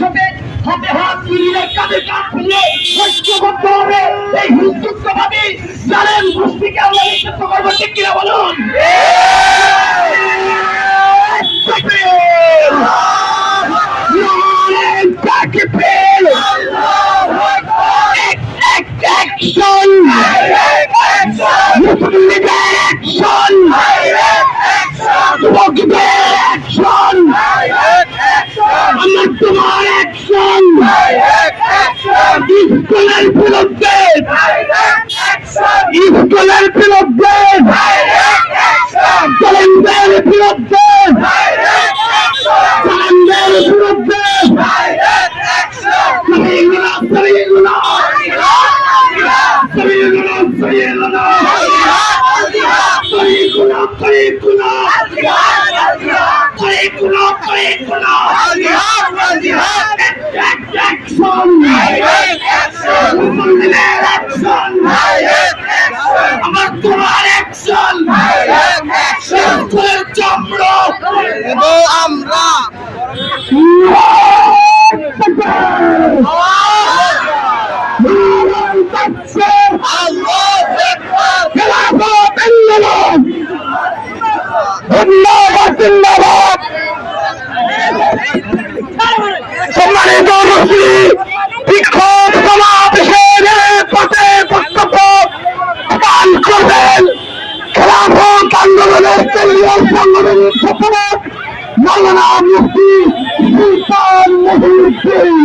সাথে হাতে হাত মিলিয়ে কাঁধে কাঁধ মিলিয়ে করতে হবে, এই হিন্দুত্ববাদী জানেন গোষ্ঠীকে আমরা নেতৃত্ব করব, ঠিক কিনা বলুন? যুবকদের অ্যাকশন আমার তোমার অ্যাকশন ইস্কুলের বিরুদ্ধে ইস্কুলের বিরুদ্ধে কলেন্ডের বিরুদ্ধে বিরুদ্ধে طريقنا الجهاد الجهاد طريقنا طريقنا الجهاد والجهاد اكشن اكشن اكشن اكشن আমার তোমার ধন্যবাদ ধন্যবাদ সম্মানিত বিক্ষোভ সমাবেশের পথে বক্তব্য পান করবেন খেলাফত আন্দোলনের কেন্দ্রীয় সংগঠনের সফলক মৌলানা মুফতি সুলতান মহিউদ্দিন।